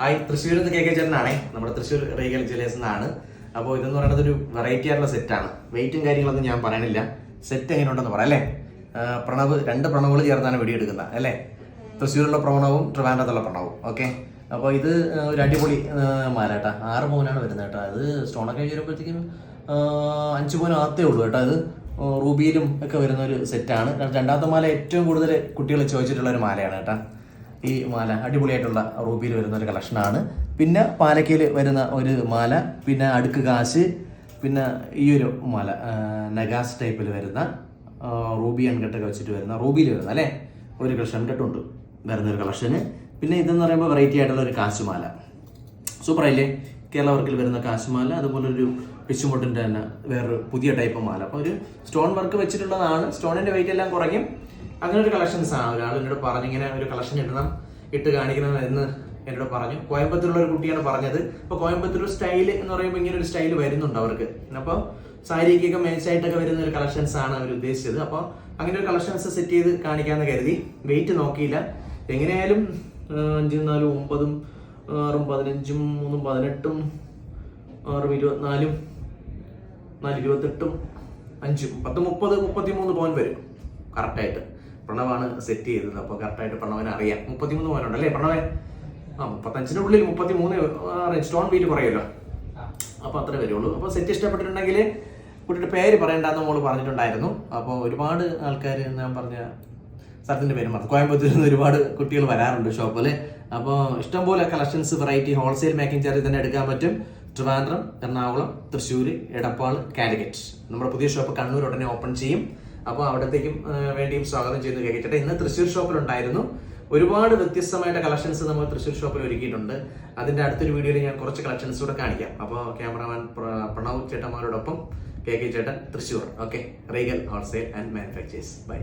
Hi തൃശ്ശൂരിൽ നിന്ന് K K ചേട്ടനാണേ. നമ്മുടെ തൃശ്ശൂർ റീഗൽ ജ്വല്ലേഴ്സ് എന്നാണ് അപ്പോൾ ഇതെന്ന് പറയുന്നത് ഒരു വെറൈറ്റി ആയിട്ടുള്ള സെറ്റാണ് വെയിറ്റും കാര്യങ്ങളൊന്നും ഞാൻ പറയണില്ല. സെറ്റ് എങ്ങനെ ഉണ്ടെന്ന് പറയാം അല്ലേ? പ്രണവ് രണ്ട് പ്രണവുകൾ ചേർന്നാണ് വെടി എടുക്കുന്നത് അല്ലേ? തൃശ്ശൂരിലുള്ള പ്രണവും ട്രിവാൻഡ്രത്തുള്ള പ്രണവും ഓക്കെ അപ്പോൾ ഇത് ഒരു അടിപൊളി ആ, മാല കേട്ടോ ആറ് പവനാണ് വരുന്നത് കേട്ടോ. അത് സ്റ്റോണൊക്കെ വരുമ്പോഴത്തേക്കും അഞ്ച് പവൻ ആത്തേ ഉള്ളൂ കേട്ടോ. അത് റൂബിയിലും ഒക്കെ വരുന്ന ഒരു സെറ്റാണ് രണ്ടാമത്തെ മാല ഏറ്റവും കൂടുതൽ കുട്ടികൾ ചോദിച്ചിട്ടുള്ള ഒരു മാലയാണ് കേട്ടോ. ഈ മാല അടിപൊളിയായിട്ടുള്ള റൂബിയിൽ വരുന്ന ഒരു കളക്ഷനാണ് പിന്നെ പാലക്കയിൽ വരുന്ന ഒരു മാല പിന്നെ അടുക്ക് കാശ് പിന്നെ ഈ ഒരു മാല നഗാസ് ടൈപ്പിൽ വരുന്ന റൂബി അൺകട്ടൊക്കെ വെച്ചിട്ട് വരുന്ന റൂബിയിൽ വരുന്ന അല്ലേ? ഒരു കളക്ഷൻ കെട്ടുണ്ട് വരുന്ന ഒരു കളക്ഷന് പിന്നെ ഇതെന്ന് പറയുമ്പോൾ വെറൈറ്റി ആയിട്ടുള്ള ഒരു കാശുമാല. സൂപ്പർ അല്ലേ? കേരള വർക്കിൽ വരുന്ന കാശുമാല അതുപോലെ ഒരു പിച്ചുമുട്ടിന്റെ തന്നെ വേറൊരു പുതിയ ടൈപ്പ് മാല. അപ്പോൾ ഒരു സ്റ്റോൺ വർക്ക് വെച്ചിട്ടുള്ളതാണ്. സ്റ്റോണിന്റെ വെയിറ്റ് എല്ലാം കുറയ്ക്കും. അങ്ങനെ ഒരു കളക്ഷൻസ് ആണ്. ഒരാൾ എന്നോട് പറഞ്ഞു ഇങ്ങനെ ഒരു കളക്ഷൻ ഇടണം ഇട്ട് കാണിക്കണം എന്ന് എന്നോട് പറഞ്ഞു. കോയമ്പത്തൂരുള്ള ഒരു കുട്ടിയാണ് പറഞ്ഞത്. അപ്പോൾ കോയമ്പത്തൂർ സ്റ്റൈൽ എന്ന് പറയുമ്പോൾ ഇങ്ങനെ ഒരു സ്റ്റൈൽ വരുന്നുണ്ട് അവർക്ക്. അപ്പോൾ സാരിക്കൊക്കെ മേച്ചായിട്ടൊക്കെ വരുന്ന ഒരു കളക്ഷൻസ് ആണ് അവർ ഉദ്ദേശിച്ചത്. അപ്പോൾ അങ്ങനെ ഒരു കളക്ഷൻസ് സെറ്റ് ചെയ്ത് കാണിക്കാമെന്ന് കരുതി. വെയിറ്റ് നോക്കിയില്ല. എങ്ങനെയായാലും അഞ്ചും നാലും ഒമ്പതും ആറും പതിനഞ്ചും മൂന്നും പതിനെട്ടും ആറും ഇരുപത്തിനാലും നാല് ഇരുപത്തെട്ടും അഞ്ചും പത്ത് മുപ്പത് മുപ്പത്തി മൂന്ന് പോയിന്റ് വരും കറക്റ്റായിട്ട് പ്രണവാണ് സെറ്റ് ചെയ്തത്. അപ്പോൾ കറക്റ്റായിട്ട് പ്രണവനെ അറിയാം. മുപ്പത്തിമൂന്ന് പോയിന്റ് അല്ലേ പ്രണവേ ആ മുപ്പത്തഞ്ചിന്റെ ഉള്ളിൽ മുപ്പത്തി മൂന്ന് സ്റ്റോൺ വീറ്റ് കുറയുമല്ലോ. അപ്പോൾ അത്രേ വരുള്ളൂ. അപ്പോൾ സെറ്റ് ഇഷ്ടപ്പെട്ടിട്ടുണ്ടെങ്കിൽ കുട്ടിയുടെ പേര് പറയണ്ടെന്ന് മോൾ പറഞ്ഞിട്ടുണ്ടായിരുന്നു. അപ്പോൾ ഒരുപാട് ആൾക്കാർ ഞാൻ പറഞ്ഞ സ്ഥലത്തിന്റെ പേര് മറന്നു. കോയമ്പത്തൂരിൽ നിന്ന് ഒരുപാട് കുട്ടികൾ വരാറുണ്ട് ഷോപ്പിൽ അപ്പോൾ ഇഷ്ടംപോലെ collections variety wholesale making charge തന്നെ എടുക്കാൻ പറ്റും. ട്രിവാൻഡ്രം എറണാകുളം തൃശ്ശൂർ എടപ്പാൾ കാലിക്കറ്റ്. നമ്മുടെ പുതിയ ഷോപ്പ് കണ്ണൂർ ഉടനെ ഓപ്പൺ ചെയ്യും. അപ്പോൾ അവിടത്തേക്കും വേണ്ടിയും സ്വാഗതം ചെയ്യുന്നു കേൾക്കട്ടെ ഇന്ന് തൃശ്ശൂർ ഷോപ്പിലുണ്ടായിരുന്നു. ഒരുപാട് വ്യത്യസ്തമായിട്ട് കളക്ഷൻസ് നമ്മൾ തൃശ്ശൂർ ഷോപ്പിൽ ഒരുക്കിയിട്ടുണ്ട്. അതിന്റെ അടുത്തൊരു വീഡിയോയിൽ ഞാൻ കുറച്ച് കളക്ഷൻസ് കൂടെ കാണിക്കാം. അപ്പോൾ ക്യാമറമാൻ പ്രണവ് ചേട്ടന്മാരോടൊപ്പം കെ കെ ചേട്ടൻ Thrissur. Okay Regal wholesale and manufacturers by